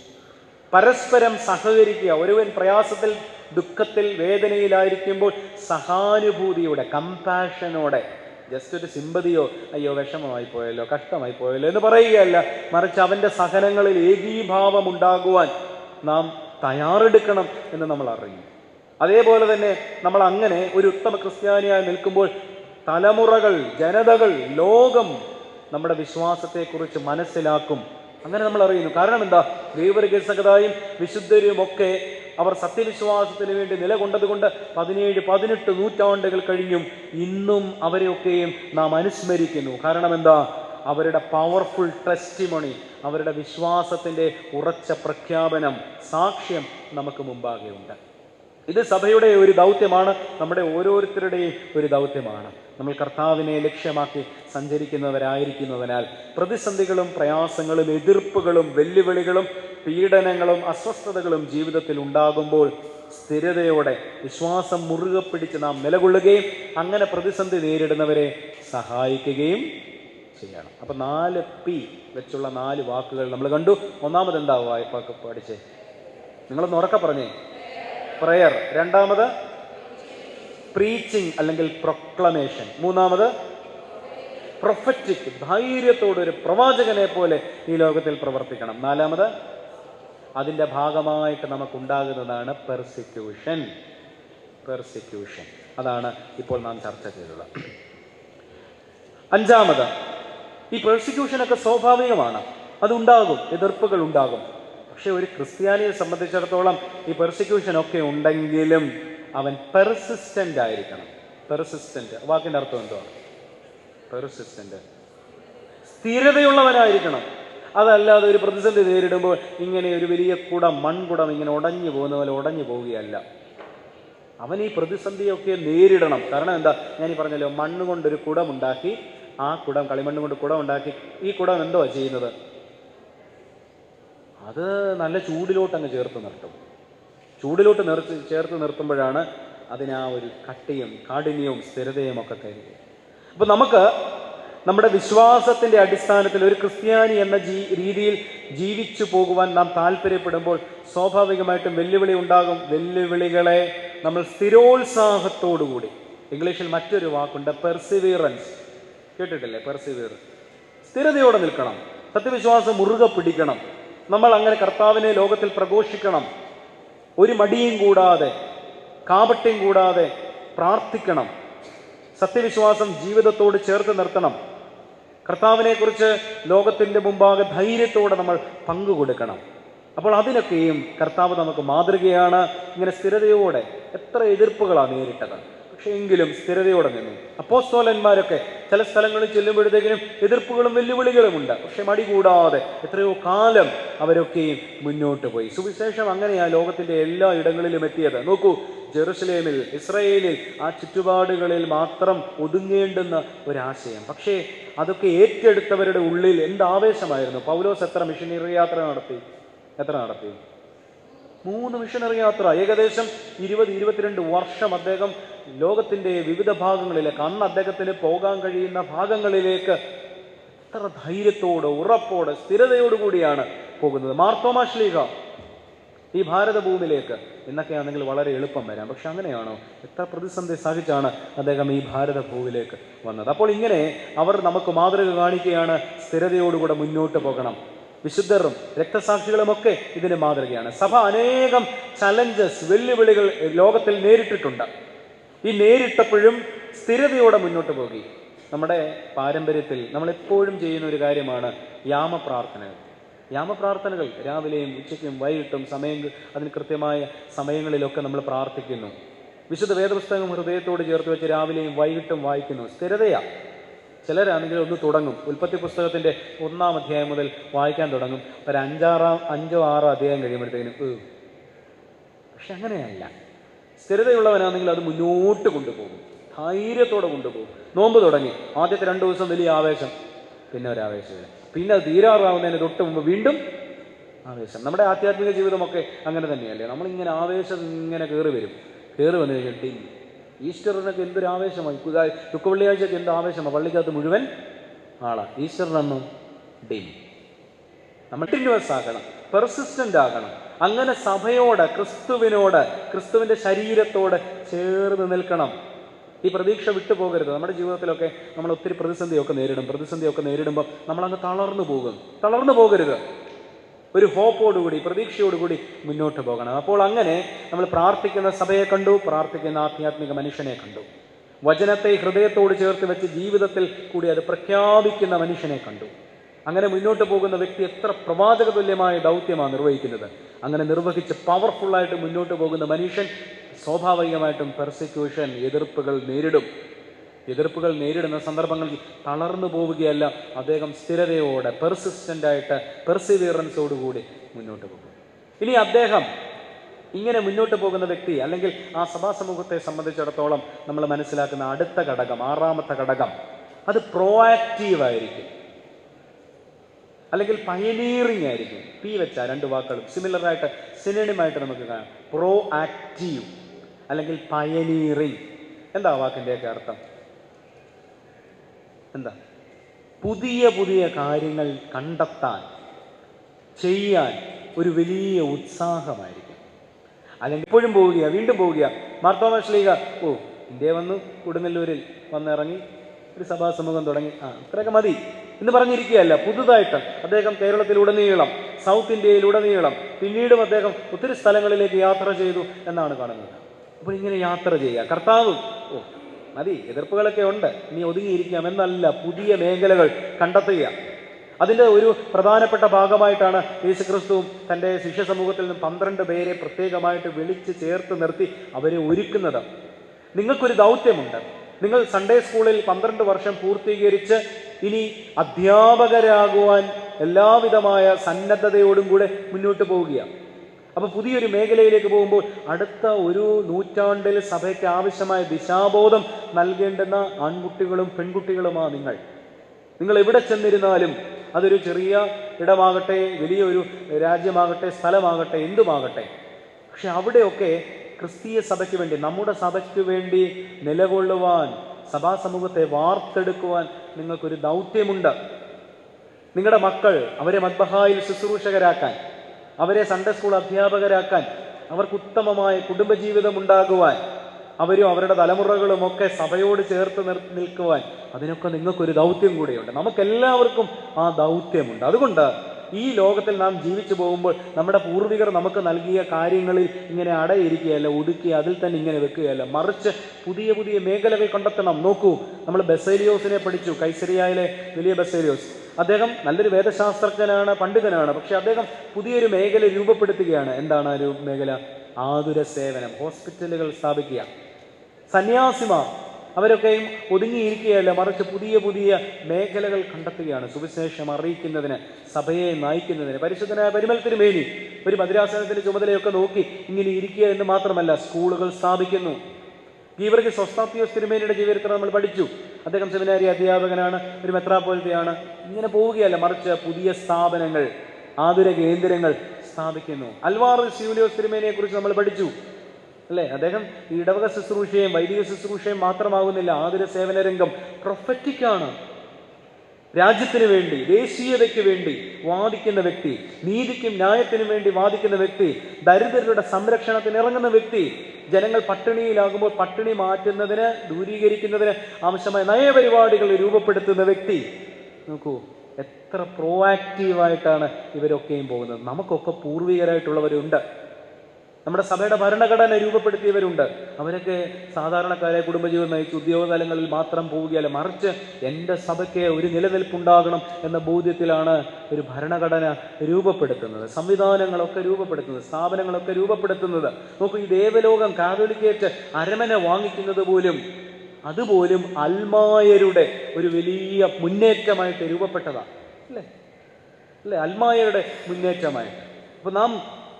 പരസ്പരം സഹകരിക്കുക. ഒരുവൻ പ്രയാസത്തിൽ ദുഃഖത്തിൽ വേദനയിലായിരിക്കുമ്പോൾ സഹാനുഭൂതിയോടെ കമ്പാഷനോടെ ജസ്റ്റ് ഒരു സിമ്പതിയോ അയ്യോ വിഷമമായി പോയല്ലോ കഷ്ടമായി പോയല്ലോ എന്ന് പറയുകയല്ല. മറിച്ച് അവന്റെ സഹനങ്ങളിൽ ഏകീഭാവം ഉണ്ടാകുവാൻ നാം തയ്യാറെടുക്കണം എന്ന് നമ്മൾ അറിയും അതേപോലെ തന്നെ നമ്മൾ അങ്ങനെ ഒരു ഉത്തമ ക്രിസ്ത്യാനിയായി നിൽക്കുമ്പോൾ തലമുറകൾ ജനതകൾ ലോകം നമ്മുടെ വിശ്വാസത്തെക്കുറിച്ച് മനസ്സിലാക്കും. അങ്ങനെ നമ്മൾ അറിയുന്നു. കാരണം എന്താ? ദൈവരകസകതായും വിശുദ്ധരും ഒക്കെ അവർ സത്യവിശ്വാസത്തിന് വേണ്ടി നിലകൊണ്ടതുകൊണ്ട് പതിനേഴ് പതിനെട്ട് നൂറ്റാണ്ടുകൾ കഴിഞ്ഞും ഇന്നും അവരെയൊക്കെയും നാം അനുസ്മരിക്കുന്നു. കാരണം എന്താ? അവരുടെ പവർഫുൾ ടെസ്റ്റിമണി അവരുടെ വിശ്വാസത്തിന്റെ ഉറച്ച പ്രഖ്യാപനം സാക്ഷ്യം നമുക്ക് മുമ്പാകെ ഉണ്ട് ഇത് സഭയുടെ ഒരു ദൗത്യമാണ് നമ്മുടെ ഓരോരുത്തരുടെയും ഒരു ദൗത്യമാണ്. നമ്മൾ കർത്താവിനെ ലക്ഷ്യമാക്കി സഞ്ചരിക്കുന്നവരായിരിക്കുന്നതിനാൽ പ്രതിസന്ധികളും പ്രയാസങ്ങളും എതിർപ്പുകളും വെല്ലുവിളികളും പീഡനങ്ങളും അസ്വസ്ഥതകളും ജീവിതത്തിൽ ഉണ്ടാകുമ്പോൾ സ്ഥിരതയോടെ വിശ്വാസം മുറുകെ പിടിച്ച് നാം നിലകൊള്ളുകയും അങ്ങനെ പ്രതിസന്ധി നേരിടുന്നവരെ സഹായിക്കുകയും ചെയ്യണം. അപ്പൊ നാല് പി വെച്ചുള്ള നാല് വാക്കുകൾ നമ്മൾ കണ്ടു. ഒന്നാമത് എന്താ വായ്പ പഠിച്ചേ? നിങ്ങളൊന്ന് ഉറക്ക പറഞ്ഞേ. പ്രയർ രണ്ടാമത് പ്രീച്ചിങ് അല്ലെങ്കിൽ പ്രൊക്ലമേഷൻ മൂന്നാമത് പ്രൊഫറ്റിക് ധൈര്യത്തോടെ ഒരു പ്രവാചകനെ പോലെ ഈ ലോകത്തിൽ പ്രവർത്തിക്കണം. നാലാമത് അതിന്റെ ഭാഗമായിട്ട് നമുക്കുണ്ടാകുന്നതാണ് പെർസിക്യൂഷൻ പെർസിക്യൂഷൻ അതാണ് ഇപ്പോൾ നാം ചർച്ച ചെയ്തത്. അഞ്ചാമത് ഈ പെർസിക്യൂഷനൊക്കെ സ്വാഭാവികമാണ്. അതുണ്ടാകും എതിർപ്പുകൾ ഉണ്ടാകും. പക്ഷെ ഒരു ക്രിസ്ത്യാനിയെ സംബന്ധിച്ചിടത്തോളം ഈ പെർസിക്യൂഷൻ ഒക്കെ ഉണ്ടെങ്കിലും അവൻ പെർസിസ്റ്റന്റ് ആയിരിക്കണം. പെർസിസ്റ്റന്റ് വാക്കിന്റെ അർത്ഥം എന്തുവാണ് പെർസിസ്റ്റന്റ് സ്ഥിരതയുള്ളവനായിരിക്കണം. അതല്ലാതെ ഒരു പ്രതിസന്ധി നേരിടുമ്പോൾ ഇങ്ങനെ ഒരു വലിയ കുടം മൺകുടം ഇങ്ങനെ ഉടഞ്ഞു പോകുന്ന പോലെ ഉടഞ്ഞു പോവുകയല്ല. അവൻ ഈ പ്രതിസന്ധിയൊക്കെ നേരിടണം. കാരണം എന്താ? ഞാൻ ഈ പറഞ്ഞല്ലോ മണ്ണ് കൊണ്ടൊരു കുടമുണ്ടാക്കി ആ കുടം കളിമണ്ണ് കൊണ്ട് കുടം ഉണ്ടാക്കി ഈ കുടം എന്തോ ചെയ്യുന്നത്? അത് നല്ല ചൂടിലോട്ട് അങ്ങ് ചേർത്ത് നിർത്തും. ചൂടിലോട്ട് നിർത്തി ചേർത്ത് നിർത്തുമ്പോഴാണ് അതിന് ആ ഒരു കട്ടിയും കാഠിന്യവും സ്ഥിരതയും ഒക്കെ കരുതുക അപ്പം നമുക്ക് നമ്മുടെ വിശ്വാസത്തിന്റെ അടിസ്ഥാനത്തിൽ ഒരു ക്രിസ്ത്യാനി എന്ന ജീ രീതിയിൽ ജീവിച്ചു പോകുവാൻ നാം താല്പര്യപ്പെടുമ്പോൾ സ്വാഭാവികമായിട്ടും വെല്ലുവിളി ഉണ്ടാകും. വെല്ലുവിളികളെ നമ്മൾ സ്ഥിരോത്സാഹത്തോടുകൂടി. ഇംഗ്ലീഷിൽ മറ്റൊരു വാക്കുണ്ട് പെർസിവിയറൻസ് കേട്ടിട്ടില്ലേ? പെർസിവിയറൻസ് സ്ഥിരതയോടെ നിൽക്കണം. സത്യവിശ്വാസം മുറുകെ പിടിക്കണം. നമ്മൾ അങ്ങനെ കർത്താവിനെ ലോകത്തിൽ പ്രഘോഷിക്കണം. ഒരു മടിയും കൂടാതെ കാപട്യം കൂടാതെ പ്രാർത്ഥിക്കണം. സത്യവിശ്വാസം ജീവിതത്തോട് ചേർത്ത് നിർത്തണം. കർത്താവിനെക്കുറിച്ച് ലോകത്തിന്റെ മുമ്പാകെ ധൈര്യത്തോടെ നമ്മൾ പങ്കുകൊടുക്കണം. അപ്പോൾ അതിനൊക്കെയും കർത്താവ് നമുക്ക് മാതൃകയാണ്. ഇങ്ങനെ സ്ഥിരതയോടെ എത്ര എതിർപ്പുകളാണ് നേരിട്ടത്. പക്ഷേ എങ്കിലും സ്ഥിരതയോടെ നിന്നു. അപ്പോസ്തോലന്മാരൊക്കെ ചില സ്ഥലങ്ങളിൽ ചെല്ലുമ്പോഴത്തേക്കിനും എതിർപ്പുകളും വെല്ലുവിളികളും ഉണ്ട്. പക്ഷെ മടി കൂടാതെ എത്രയോ കാലം അവരൊക്കെയും മുന്നോട്ട് പോയി. സുവിശേഷം അങ്ങനെയാ ലോകത്തിന്റെ എല്ലാ ഇടങ്ങളിലും എത്തിയത്. നോക്കൂ ജെറുസലേമിൽ ഇസ്രയേലിൽ ആ ചുറ്റുപാടുകളിൽ മാത്രം ഒതുങ്ങേണ്ടുന്ന ഒരാശയം. പക്ഷേ അതൊക്കെ ഏറ്റെടുത്തവരുടെ ഉള്ളിൽ എന്ത് ആവേശമായിരുന്നു. പൗലോസ് എത്ര മിഷനറി യാത്ര നടത്തി? എത്ര നടത്തി? മൂന്ന് മിഷനറി യാത്ര ഏകദേശം ഇരുപത് ഇരുപത്തിരണ്ട് വർഷം അദ്ദേഹം ലോകത്തിന്റെ വിവിധ ഭാഗങ്ങളിലേക്ക് അന്ന് അദ്ദേഹത്തിന് പോകാൻ കഴിയുന്ന ഭാഗങ്ങളിലേക്ക് എത്ര ധൈര്യത്തോടെ ഉറപ്പോടെ സ്ഥിരതയോടുകൂടിയാണ് പോകുന്നത്. മാർത്തോമാശ്ലീഹ ഈ ഭാരതഭൂമിയിലേക്ക്. എന്നൊക്കെയാണെങ്കിൽ വളരെ എളുപ്പം വരാം. പക്ഷെ അങ്ങനെയാണോ? എത്ര പ്രതിസന്ധി സഹിച്ചാണ് അദ്ദേഹം ഈ ഭാരതഭൂമിയിലേക്ക് വന്നത്. അപ്പോൾ ഇങ്ങനെ അവർ നമുക്ക് മാതൃക കാണിക്കുകയാണ്. സ്ഥിരതയോടുകൂടെ മുന്നോട്ട് പോകണം. വിശുദ്ധരും രക്തസാക്ഷികളുമൊക്കെ ഇതിന് മാതൃകയാണ്. സഭ അനേകം ചലഞ്ചസ് വെല്ലുവിളികൾ ലോകത്തിൽ നേരിട്ടിട്ടുണ്ട്. ഈ നേരിട്ടപ്പോഴും സ്ഥിരതയോടെ മുന്നോട്ട് പോകി. നമ്മുടെ പാരമ്പര്യത്തിൽ നമ്മൾ എപ്പോഴും ചെയ്യുന്ന ഒരു കാര്യമാണ് യാമപ്രാർത്ഥനകൾ. യാമപ്രാർത്ഥനകൾ രാവിലെയും ഉച്ചയ്ക്കും വൈകിട്ടും സമയം അതിന് കൃത്യമായ സമയങ്ങളിലൊക്കെ നമ്മൾ പ്രാർത്ഥിക്കുന്നു. വിശുദ്ധ വേദപുസ്തകം ഹൃദയത്തോട് ചേർത്ത് വെച്ച് രാവിലെയും വൈകിട്ടും വായിക്കുന്നു. സ്ഥിരതയാ. ചിലരാണെങ്കിൽ ഒന്ന് തുടങ്ങും. ഉൽപ്പത്തി പുസ്തകത്തിന്റെ ഒന്നാം അധ്യായം മുതൽ വായിക്കാൻ തുടങ്ങും. ഒരു അഞ്ചാറാം അഞ്ചോ ആറോ അധ്യായം കഴിയുമ്പോഴത്തേക്കും പക്ഷെ അങ്ങനെയല്ല. സ്ഥിരതയുള്ളവനാണെങ്കിൽ അത് മുന്നോട്ട് കൊണ്ടുപോകും. ധൈര്യത്തോടെ കൊണ്ടുപോകും. നോമ്പ് തുടങ്ങി. ആദ്യത്തെ രണ്ട് ദിവസം വലിയ ആവേശം. പിന്നെ ഒരു ആവേശമില്ല പിന്നെ അത് തീരാറാവുന്നതിന് തൊട്ട് മുമ്പ് വീണ്ടും ആവേശം. നമ്മുടെ ആധ്യാത്മിക ജീവിതമൊക്കെ അങ്ങനെ തന്നെയല്ലേ? നമ്മളിങ്ങനെ ആവേശം ഇങ്ങനെ കയറി വരും. കയറി വന്നു കഴിഞ്ഞാൽ ഡിം ഈസ്റ്ററിനൊക്കെ എന്തൊരു ആവേശമാണ് ദുഃഖവെള്ളിയാഴ്ചയൊക്കെ എന്ത് ആവേശമാണ് പള്ളിക്കകത്ത് മുഴുവൻ ആളാ. ഈസ്റ്ററിനൊന്നും ഡിം നമ്മൾ കണ്ടിന്യൂസ് ആകണം പെർസിസ്റ്റന്റ് ആകണം. അങ്ങനെ സഭയോട് ക്രിസ്തുവിനോട് ക്രിസ്തുവിന്റെ ശരീരത്തോട് ചേർന്ന് നിൽക്കണം. ഈ പ്രതീക്ഷ വിട്ടുപോകരുത് നമ്മുടെ ജീവിതത്തിലൊക്കെ നമ്മൾ ഒത്തിരി പ്രതിസന്ധിയൊക്കെ നേരിടും. പ്രതിസന്ധിയൊക്കെ നേരിടുമ്പോൾ നമ്മളങ്ങ് തളർന്നു പോകും. തളർന്നു പോകരുത്. ഒരു ഹോപ്പോടുകൂടി പ്രതീക്ഷയോടുകൂടി മുന്നോട്ട് പോകണം. അപ്പോൾ അങ്ങനെ നമ്മൾ പ്രാർത്ഥിക്കുന്ന സഭയെ കണ്ടു പ്രാർത്ഥിക്കുന്ന ആധ്യാത്മിക മനുഷ്യനെ കണ്ടു. വചനത്തെ ഹൃദയത്തോട് ചേർത്ത് വെച്ച് ജീവിതത്തിൽ കൂടി അത് പ്രഖ്യാപിക്കുന്ന മനുഷ്യനെ കണ്ടു. അങ്ങനെ മുന്നോട്ട് പോകുന്ന വ്യക്തി എത്ര പ്രവാചക തുല്യമായ ദൗത്യമാണ് നിർവഹിക്കുന്നത്. അങ്ങനെ നിർവഹിച്ച് പവർഫുള്ളായിട്ട് മുന്നോട്ട് പോകുന്ന മനുഷ്യൻ സ്വാഭാവികമായിട്ടും പെർസിക്യൂഷൻ എതിർപ്പുകൾ നേരിടും. എതിർപ്പുകൾ നേരിടുന്ന സന്ദർഭങ്ങളിൽ തളർന്നു പോവുകയല്ല. അദ്ദേഹം സ്ഥിരതയോടെ പെർസിസ്റ്റന്റ് ആയിട്ട് പെർസിവിയറൻസോടുകൂടി മുന്നോട്ട് പോകും. ഇനി അദ്ദേഹം ഇങ്ങനെ മുന്നോട്ട് പോകുന്ന വ്യക്തി അല്ലെങ്കിൽ ആ സഭാ സമൂഹത്തെ സംബന്ധിച്ചിടത്തോളം നമ്മൾ മനസ്സിലാക്കുന്ന അടുത്ത ഘടകം ആറാമത്തെ ഘടകം അത് പ്രോആക്റ്റീവ് ആയിരിക്കും. അല്ലെങ്കിൽ പയനീറിങ് ആയിരിക്കും. പി വെച്ച രണ്ട് വാക്കുകളും സിമിലറായിട്ട് സിനിമയായിട്ട് നമുക്ക് കാണാം. പ്രോ ആക്റ്റീവ് അല്ലെങ്കിൽ പയനീറിങ് എന്താ വാക്കിന്റെയൊക്കെ അർത്ഥം? എന്താ? പുതിയ പുതിയ കാര്യങ്ങൾ കണ്ടെത്താൻ ചെയ്യാൻ ഒരു വലിയ ഉത്സാഹമായിരിക്കും. അല്ലെങ്കിൽ എപ്പോഴും പോവുക വീണ്ടും പോവുക മാർത്തോമാശ്ലീക ഓ ഇന്ത്യ വന്നു കൊടുങ്ങല്ലൂരിൽ വന്നിറങ്ങി ഒരു സഭാസമൂഹം തുടങ്ങി. ആ ഇത്രയൊക്കെ മതി എന്ന് പറഞ്ഞിരിക്കുകയല്ല പുതുതായിട്ട് അദ്ദേഹം കേരളത്തിലുടനീളം സൗത്ത് ഇന്ത്യയിലുടനീളം പിന്നീടും അദ്ദേഹം ഒത്തിരി സ്ഥലങ്ങളിലേക്ക് യാത്ര ചെയ്തു എന്നാണ് കാണുന്നത്. അപ്പോൾ ഇങ്ങനെ യാത്ര ചെയ്യുക. കർത്താവ് ഓ മതി എതിർപ്പുകളൊക്കെ ഉണ്ട്. നീ ഒതുങ്ങിയിരിക്കാം എന്നല്ല പുതിയ മേഖലകൾ കണ്ടെത്തുക. അതിന്റെ ഒരു പ്രധാനപ്പെട്ട ഭാഗമായിട്ടാണ് യേശുക്രിസ്തുവും തന്റെ ശിഷ്യ സമൂഹത്തിൽ നിന്ന് പന്ത്രണ്ട് പേരെ പ്രത്യേകമായിട്ട് വിളിച്ച് ചേർത്ത് നിർത്തി അവരെ ഒരുക്കുന്നത്. നിങ്ങൾക്കൊരു ദൗത്യമുണ്ട്. നിങ്ങൾ സൺഡേ സ്കൂളിൽ പന്ത്രണ്ട് വർഷം പൂർത്തീകരിച്ച് ഇനി അധ്യാപകരാകുവാൻ എല്ലാവിധമായ സന്നദ്ധതയോടും കൂടെ മുന്നോട്ട് പോവുകയാണ്. അപ്പോൾ പുതിയൊരു മേഖലയിലേക്ക് പോകുമ്പോൾ അടുത്ത ഒരു നൂറ്റാണ്ടിൽ സഭയ്ക്ക് ആവശ്യമായ ദിശാബോധം നൽകേണ്ടുന്ന ആൺകുട്ടികളും പെൺകുട്ടികളുമാണ് നിങ്ങൾ. നിങ്ങൾ എവിടെ ചെന്നിരുന്നാലും അതൊരു ചെറിയ ഇടമാകട്ടെ വലിയൊരു രാജ്യമാകട്ടെ സ്ഥലമാകട്ടെ എന്തുമാകട്ടെ. പക്ഷെ അവിടെയൊക്കെ ക്രിസ്തീയ സഭയ്ക്ക് വേണ്ടി നമ്മുടെ സഭയ്ക്ക് വേണ്ടി നിലകൊള്ളുവാൻ സഭാസമൂഹത്തെ വാർത്തെടുക്കുവാൻ നിങ്ങൾക്കൊരു ദൗത്യമുണ്ട്. നിങ്ങളുടെ മക്കൾ അവരെ മദ്ബഹായിൽ ശുശ്രൂഷകരാക്കാൻ അവരെ സൺഡേ സ്കൂൾ അധ്യാപകരാക്കാൻ അവർക്ക് ഉത്തമമായ കുടുംബജീവിതം ഉണ്ടാകുവാൻ അവരും അവരുടെ തലമുറകളും ഒക്കെ സഭയോട് ചേർത്ത് നിർ നിൽക്കുവാൻ അതിനൊക്കെ നിങ്ങൾക്കൊരു ദൗത്യം കൂടിയുണ്ട്. നമുക്കെല്ലാവർക്കും ആ ദൗത്യമുണ്ട്. അതുകൊണ്ട് ഈ ലോകത്തിൽ നാം ജീവിച്ചു പോകുമ്പോൾ നമ്മുടെ പൂർവികർ നമുക്ക് നൽകിയ കാര്യങ്ങളിൽ ഇങ്ങനെ അടയിരിക്കുകയല്ല ഒതുക്കി അതിൽ തന്നെ ഇങ്ങനെ വെക്കുകയല്ല. മറിച്ച് പുതിയ പുതിയ മേഖലകൾ കണ്ടെത്തണം. നോക്കൂ നമ്മൾ ബസേലിയോസിനെ പഠിച്ചു കൈസരിയായിലെ വലിയ ബസേലിയോസ്. അദ്ദേഹം നല്ലൊരു വേദശാസ്ത്രജ്ഞനാണ് പണ്ഡിതനാണ്. പക്ഷെ അദ്ദേഹം പുതിയൊരു മേഖല രൂപപ്പെടുത്തുകയാണ്. എന്താണ് ആ ഒരു മേഖല? ആതുര സേവനം ഹോസ്പിറ്റലുകൾ സ്ഥാപിക്കുക. സന്യാസിമാർ അവരൊക്കെയും ഒതുങ്ങിയിരിക്കുകയല്ല മറിച്ച് പുതിയ പുതിയ മേഖലകൾ കണ്ടെത്തുകയാണ്. സുവിശേഷം അറിയിക്കുന്നതിന് സഭയെ നയിക്കുന്നതിന്. പരിശുദ്ധനായ പരിമൽ തിരുമേനി ഒരു മദ്രാസനത്തിന്റെ ചുമതലയൊക്കെ നോക്കി ഇങ്ങനെ ഇരിക്കുക എന്ന് മാത്രമല്ല സ്കൂളുകൾ സ്ഥാപിക്കുന്നു. ഗീവർക്ക് സ്വസ്ഥാത്യോസ് തിരുമേനിയുടെ ജീവിതത്തിൽ നമ്മൾ പഠിച്ചു. അദ്ദേഹം സെമിനാരി അധ്യാപകനാണ് ഒരു മെത്രാപോലിത്തയാണ് ഇങ്ങനെ പോവുകയല്ല മറിച്ച് പുതിയ സ്ഥാപനങ്ങൾ ആതുര കേന്ദ്രങ്ങൾ സ്ഥാപിക്കുന്നു. അൽവാർ സ്യൂലിയോസ് തിരുമേനിയെ കുറിച്ച് നമ്മൾ പഠിച്ചു. അല്ലേ? അദ്ദേഹം ഇടവക ശുശ്രൂഷയും വൈദിക ശുശ്രൂഷയും മാത്രമാകുന്നില്ല. ആതുര സേവന രംഗം പ്രൊഫറ്റിക്കാണ് രാജ്യത്തിന് വേണ്ടി ദേശീയതയ്ക്ക് വേണ്ടി വാദിക്കുന്ന വ്യക്തി നീതിക്കും ന്യായത്തിനും വേണ്ടി വാദിക്കുന്ന വ്യക്തി ദരിദ്രരുടെ സംരക്ഷണത്തിന് ഇറങ്ങുന്ന വ്യക്തി ജനങ്ങൾ പട്ടിണിയിലാകുമ്പോൾ പട്ടിണി മാറ്റുന്നതിന് ദൂരീകരിക്കുന്നതിന് ആവശ്യമായ നയപരിപാടികൾ രൂപപ്പെടുത്തുന്ന വ്യക്തി. നോക്കൂ എത്ര പ്രോ ആക്റ്റീവായിട്ടാണ് ഇവരൊക്കെയും പോകുന്നത്. നമുക്കൊക്കെ പൂർവികരായിട്ടുള്ളവരുണ്ട്. നമ്മുടെ സഭയുടെ ഭരണഘടന രൂപപ്പെടുത്തിയവരുണ്ട്. അവരൊക്കെ സാധാരണക്കാരെ കുടുംബജീവിതം നയിച്ച് ഉദ്യോഗ തലങ്ങളിൽ മാത്രം പോവുകയല്ല മറിച്ച് എന്റെ സഭയ്ക്ക് ഒരു നിലനിൽപ്പുണ്ടാകണം എന്ന ബോധ്യത്തിലാണ് ഒരു ഭരണഘടന രൂപപ്പെടുത്തുന്നത്. സംവിധാനങ്ങളൊക്കെ രൂപപ്പെടുത്തുന്നത് സ്ഥാപനങ്ങളൊക്കെ രൂപപ്പെടുത്തുന്നത്. നോക്കൂ ഈ ദേവലോകം കാതോലിക്കേറ്റ് അരമന വാങ്ങിക്കുന്നത് പോലും അതുപോലും അൽമായരുടെ ഒരു വലിയ മുന്നേറ്റമായിട്ട് രൂപപ്പെട്ടതാണ്. അല്ലേ? അല്ലേ? അൽമായരുടെ മുന്നേറ്റമായിട്ട്. അപ്പോൾ നാം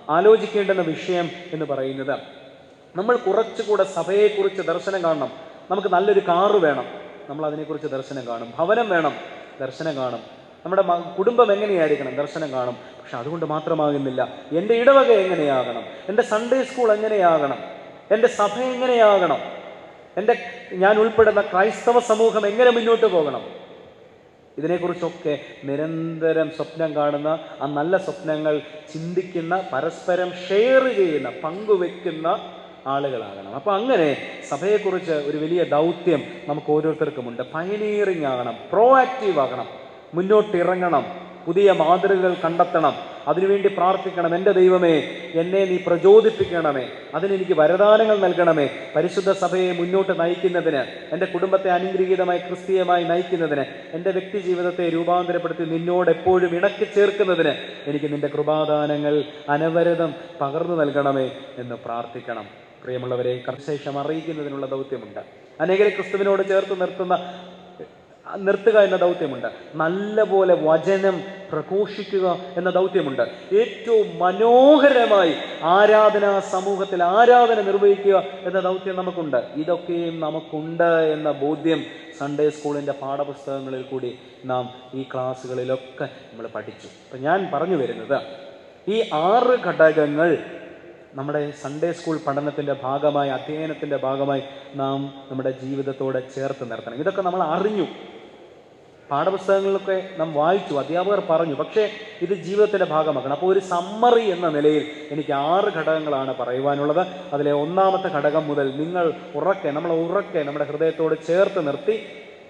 ആലോചിക്കേണ്ടുന്ന വിഷയം എന്ന് പറയുന്നത് നമ്മൾ കുറച്ചുകൂടെ സഭയെക്കുറിച്ച് ദർശനം കാണണം. നമുക്ക് നല്ലൊരു കാറ് വേണം. നമ്മൾ അതിനെക്കുറിച്ച് ദർശനം കാണും. ഭവനം വേണം. ദർശനം കാണും. നമ്മുടെ കുടുംബം എങ്ങനെയായിരിക്കണം? ദർശനം കാണും. പക്ഷെ അതുകൊണ്ട് മാത്രമാകുന്നില്ല. എന്റെ ഇടവക എങ്ങനെയാകണം? എന്റെ സൺഡേ സ്കൂൾ എങ്ങനെയാകണം? എന്റെ സഭ എങ്ങനെയാകണം? എന്റെ ഞാൻ ഉൾപ്പെടുന്ന ക്രൈസ്തവ സമൂഹം എങ്ങനെ മുന്നോട്ട് പോകണം? ഇതിനെക്കുറിച്ചൊക്കെ നിരന്തരം സ്വപ്നം കാണുന്ന ആ നല്ല സ്വപ്നങ്ങൾ ചിന്തിക്കുന്ന പരസ്പരം ഷെയർ ചെയ്യുന്ന പങ്കുവെക്കുന്ന ആളുകളാകണം. അപ്പോൾ അങ്ങനെ സഭയെക്കുറിച്ച് ഒരു വലിയ ദൗത്യം നമുക്ക് ഓരോരുത്തർക്കുമുണ്ട്. പയനീറിങ് ആകണം പ്രോ ആക്റ്റീവ് ആകണം മുന്നോട്ടിറങ്ങണം. പുതിയ മാതൃകകൾ കണ്ടെത്തണം. അതിനുവേണ്ടി പ്രാർത്ഥിക്കണം. എന്റെ ദൈവമേ എന്നെ നീ പ്രചോദിപ്പിക്കണമേ. അതിനെനിക്ക് വരദാനങ്ങൾ നൽകണമേ. പരിശുദ്ധ സഭയെ മുന്നോട്ട് നയിക്കുന്നതിന് എന്റെ കുടുംബത്തെ അനുഗ്രഹീതമായി ക്രിസ്തീയമായി നയിക്കുന്നതിന് എന്റെ വ്യക്തി ജീവിതത്തെ രൂപാന്തരപ്പെടുത്തി നിന്നോട് എപ്പോഴും ഇണക്കി ചേർക്കുന്നതിന് എനിക്ക് നിന്റെ കൃപാദാനങ്ങൾ അനവരതം പകർന്നു നൽകണമേ എന്ന് പ്രാർത്ഥിക്കണം. പ്രിയമുള്ളവരെ കർശേഷം അറിയിക്കുന്നതിനുള്ള ദൗത്യമുണ്ട്. അനേകരെ ക്രിസ്തുവിനോട് ചേർത്ത് നിർത്തുന്ന നിർത്തുക എന്ന ദൗത്യമുണ്ട്. നല്ലപോലെ വചനം പ്രഘോഷിക്കുക എന്ന ദൗത്യമുണ്ട്. ഏറ്റവും മനോഹരമായി ആരാധനാ സമൂഹത്തിൽ ആരാധന നിർവഹിക്കുക എന്ന ദൗത്യം നമുക്കുണ്ട്. ഇതൊക്കെയും നമുക്കുണ്ട് എന്ന ബോധ്യം സൺഡേ സ്കൂളിന്റെ പാഠപുസ്തകങ്ങളിൽ കൂടി നാം ഈ ക്ലാസ്സുകളിലൊക്കെ നമ്മൾ പഠിച്ചു. അപ്പം ഞാൻ പറഞ്ഞു വരുന്നത് ഈ ആറ് ഘടകങ്ങൾ നമ്മുടെ സൺഡേ സ്കൂൾ പഠനത്തിന്റെ ഭാഗമായി അധ്യയനത്തിന്റെ ഭാഗമായി നാം നമ്മുടെ ജീവിതത്തോടെ ചേർത്ത് നിർത്തണം. ഇതൊക്കെ നമ്മൾ അറിഞ്ഞു. പാഠപുസ്തകങ്ങളിലൊക്കെ നാം വായിച്ചു അധ്യാപകർ പറഞ്ഞു പക്ഷേ ഇത് ജീവിതത്തിന്റെ ഭാഗമാക്കണം. അപ്പോൾ ഒരു സമ്മറി എന്ന നിലയിൽ എനിക്ക് ആറ് ഘടകങ്ങളാണ് പറയുവാനുള്ളത്. അതിലെ ഒന്നാമത്തെ ഘടകം മുതൽ നിങ്ങൾ ഉറക്കെ നമ്മൾ ഉറക്കെ നമ്മുടെ ഹൃദയത്തോട് ചേർത്ത് നിർത്തി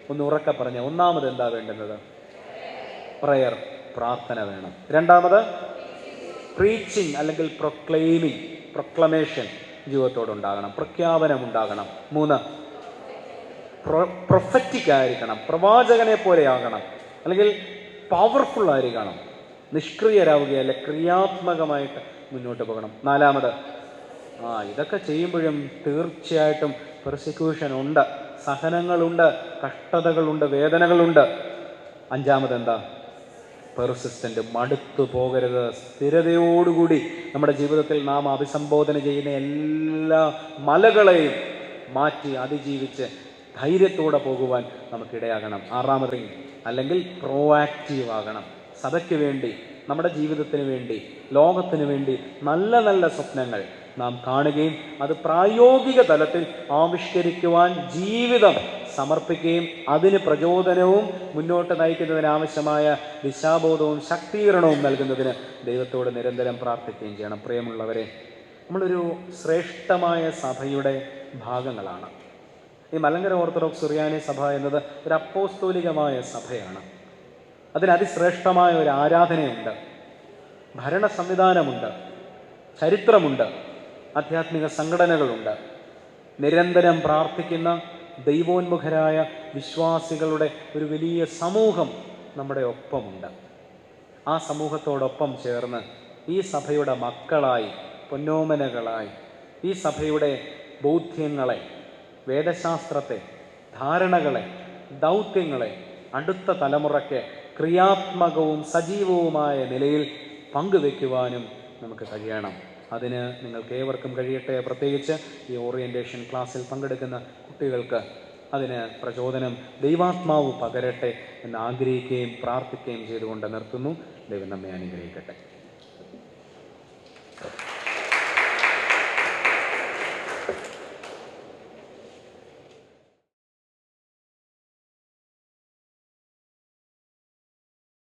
ഒന്ന് ഉറക്കെ പറഞ്ഞ ഒന്നാമത് എന്താ വേണ്ടുന്നത്? പ്രയർ പ്രാർത്ഥന വേണം. രണ്ടാമത് പ്രീച്ചിങ് അല്ലെങ്കിൽ പ്രൊക്ലെയിമിങ് പ്രൊക്ലമേഷൻ ജീവിതത്തോടുണ്ടാകണം പ്രഖ്യാപനം ഉണ്ടാകണം മൂന്ന് പ്രൊഫറ്റിക് ആയിരിക്കണം പ്രവാചകനെ പോലെ ആകണം അല്ലെങ്കിൽ പവർഫുൾ ആയിരിക്കണം നിഷ്ക്രിയരാവുകയല്ല ക്രിയാത്മകമായിട്ട് മുന്നോട്ട് പോകണം. നാലാമത് ആ ഇതൊക്കെ ചെയ്യുമ്പോഴും തീർച്ചയായിട്ടും പെർസിക്യൂഷൻ ഉണ്ട് സഹനങ്ങളുണ്ട് കഷ്ടതകളുണ്ട് വേദനകളുണ്ട്. അഞ്ചാമത് എന്താ പെർസിസ്റ്റന്റ് മടുത്തു പോകരുത് സ്ഥിരതയോടുകൂടി നമ്മുടെ ജീവിതത്തിൽ നാം അഭിസംബോധന ചെയ്യുന്ന എല്ലാ മലകളെയും മാറ്റി അതിജീവിച്ച് ധൈര്യത്തോടെ പോകുവാൻ നമുക്കിടയാകണം. ആറാമത് അല്ലെങ്കിൽ പ്രോആക്റ്റീവ് ആകണം. സഭയ്ക്ക് വേണ്ടി നമ്മുടെ ജീവിതത്തിന് വേണ്ടി ലോകത്തിന് വേണ്ടി നല്ല നല്ല സ്വപ്നങ്ങൾ നാം കാണുകയും അത് പ്രായോഗിക തലത്തിൽ ആവിഷ്കരിക്കുവാൻ ജീവിതം സമർപ്പിക്കുകയും അതിന് പ്രചോദനവും മുന്നോട്ട് നയിക്കുന്നതിന് ആവശ്യമായ ദിശാബോധവും ശക്തീകരണവും നൽകുന്നതിന് ദൈവത്തോട് നിരന്തരം പ്രാർത്ഥിക്കുകയും ചെയ്യണം. പ്രിയമുള്ളവരെ നമ്മളൊരു ശ്രേഷ്ഠമായ സഭയുടെ ഭാഗങ്ങളാണ്. ഈ മലങ്കര ഓർത്തഡോക്സ് സുറിയാനി സഭ എന്നത് ഒരു അപ്പോസ്തോലികമായ സഭയാണ്. അതിലതിശ്രേഷ്ഠമായ ഒരു ആരാധനയുണ്ട്. ഭരണ സംവിധാനമുണ്ട്. ചരിത്രമുണ്ട്. ആധ്യാത്മിക സംഘടനകളുണ്ട്. നിരന്തരം പ്രാർത്ഥിക്കുന്ന ദൈവോന്മുഖരായ വിശ്വാസികളുടെ ഒരു വലിയ സമൂഹം നമ്മുടെ ഒപ്പമുണ്ട്. ആ സമൂഹത്തോടൊപ്പം ചേർന്ന് ഈ സഭയുടെ മക്കളായി പൊന്നോമനകളായി ഈ സഭയുടെ ബോധ്യങ്ങളെ വേദശാസ്ത്രത്തെ ധാരണകളെ ദൗത്യങ്ങളെ അടുത്ത തലമുറയ്ക്ക് ക്രിയാത്മകവും സജീവവുമായ നിലയിൽ പങ്കുവെക്കുവാനും നമുക്ക് കഴിയണം. അതിന് നിങ്ങൾക്ക് ഏവർക്കും കഴിയട്ടെ. പ്രത്യേകിച്ച് ഈ ഓറിയന്റേഷൻ ക്ലാസ്സിൽ പങ്കെടുക്കുന്ന കുട്ടികൾക്ക് അതിന് പ്രചോദനം ദൈവാത്മാവ് പകരട്ടെ എന്ന് ആഗ്രഹിക്കുകയും പ്രാർത്ഥിക്കുകയും ചെയ്തുകൊണ്ട് നിർത്തുന്നു. ദൈവം നമ്മെ അനുഗ്രഹിക്കട്ടെ.